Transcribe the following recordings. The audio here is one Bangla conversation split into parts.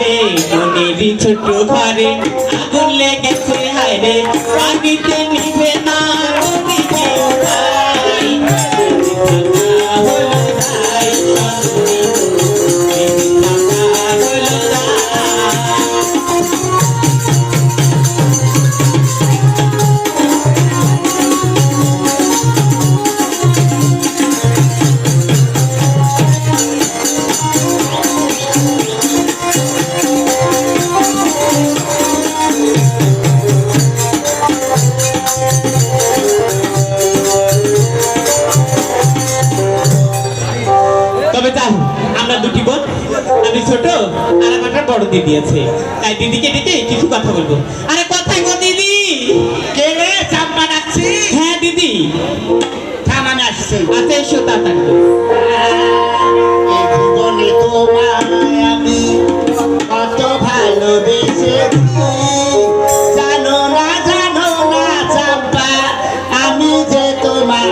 রে মনেরই ছোট ঘরে আগুন লেগেছে হায় রে পানিতে নিবে না। তবে যাই আমরা দুটি বোন আমি ছোট আর আমারটা বড় দিদি আছে। তাই দিদিকে ডেকে কিছু কথা বলব। আরে কথাই গো দিদি? কে রে? চাম্পা ডাকছি হ্যাঁ দিদি। থামানে আসছে। আচ্ছা এসো তাড়াতাড়ি। তোমায় আমি কত ভালোবেসেছি। জানো না জানো না চাম্পা আমি যে তোমার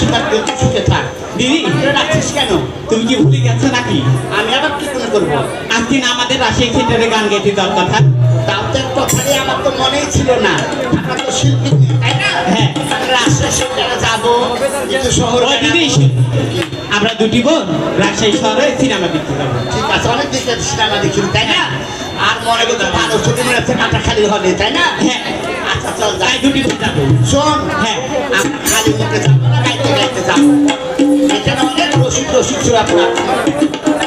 আশীর্বাদ করি সুখে থাক? দিদি ডাকছিস কেন? তুমি কি ভুলে গেছো নাকি? আমি আবার কি করে করব? আজকে আমাদের গান কথা। তাও তো একটা কথাই আমার তো মনেই ছিল না। আমরা তো শিল্পী তাই না? হ্যাঁ। আমরা আশ্বাস যাব। কিন্তু শহর দিদি আমরা দুটি বোন রাজশাহী শহরে সিনেমা দেখতে যাব। ঠিক আছে অনেক দিকে সিনেমা দেখি তাই না? আর মনে করতে ভালো ছুটি মেরেছে কাটা খালি হবে তাই না? হ্যাঁ। আচ্ছা চল যাই। তাই দুটি বোন যাব। শোন। হ্যাঁ। এখানে অনেক রসিদ রসিদ ছিল আপনার।